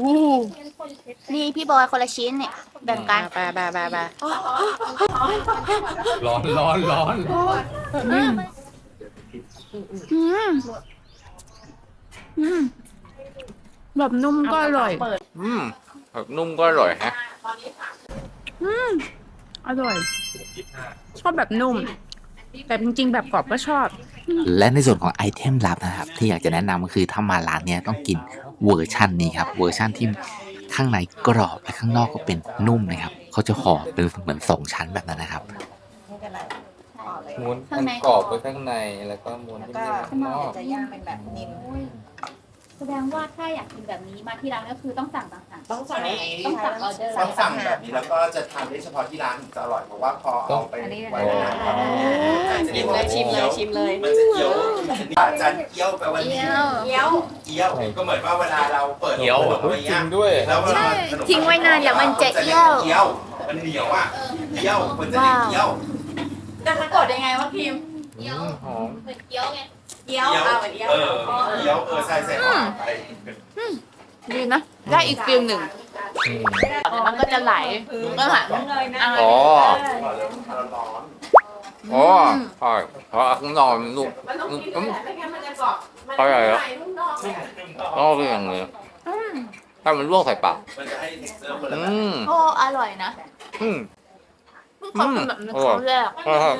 อู้นี่พี่บอยคนละชิ้นเนี่ยแบ่งกันไปไปไปไปร้อนร้อนร้อนอืมอืมอืมแบบนุ่มก็อร่อย อืมแบบนุ่มก็อร่อยฮะอร่อย ชอบแบบนุ่ม แต่จริง ๆ แบบกรอบก็ชอบ และในส่วนของไอเทมลับนะครับ ที่อยากจะแนะนำก็คือถ้ามาร้านเนี้ยต้องกิน เวอร์ชันนี้ครับเวอร์ชันที่ข้างในกรอบและข้างนอกก็เป็นนุ่มนะครับเขาจะห่อเป็นเหมือนสองชั้นแบบนั้นนะครับม้วนมันกรอบไปข้างในแล้วก็ม้วนแล้วที่ก็ข้างนอกจะย่างเป็นแบบนิ่มแสดงว่าถ้าอยากกินแบบนี้มาที่ร้านก็คือต้องสั่งต่างหากต้องสั่งต้องสั่งออเดอร์ต้องสั่งแบบนี้แล้วก็จะทานได้เฉพาะที่ร้านถึงจะอร่อยเพราะว่าพอเอาไปไว้ในร้านครับ ชิมเลยชิมเลยชิมเลยมันจะเคี้ยวอาจารย์เคี้ยวแปลว่าเยี่เคี้ยยวเกี๊ยวเคี้ยวก็เหมือนว่าเวลาเราเปิดเขียวขนมอะไรจริเงี้งยด้วยแล้วเวลาขนมทิ้งไว้นานเดี๋ยวมันจะเอี้ยวเคี้ยวมันเหนียวอะเคี้ยวมันจะได้เคี้ยวจะสะกดยังไงวะพิมพ์อืมหอมเหมือนเกี๊ยวไงเกี๊ยวเอาเหมือนเกี๊ยวเออเคี้ยวเออใส่ใส่ออกไปดีนะได้อีกฟิลหนึ่งอืมมันก็จะไหลก็หลังเลยนะอ๋อ ใช่เพราะข้างนอกมันนุ่มมันต้องนุ่มกินอืมไม่งั้นมันจะกรอบมันอร่อยอะใส่นุ่มนอกเนี่ยก็คืออย่างนี้ถ้ามันลวกใส่ปากมันจะให้ texture คนละอืแบบมโอ้อร่อยนะอืมเขาเป็นแบบนี้ครั้งแรกใช่ครับ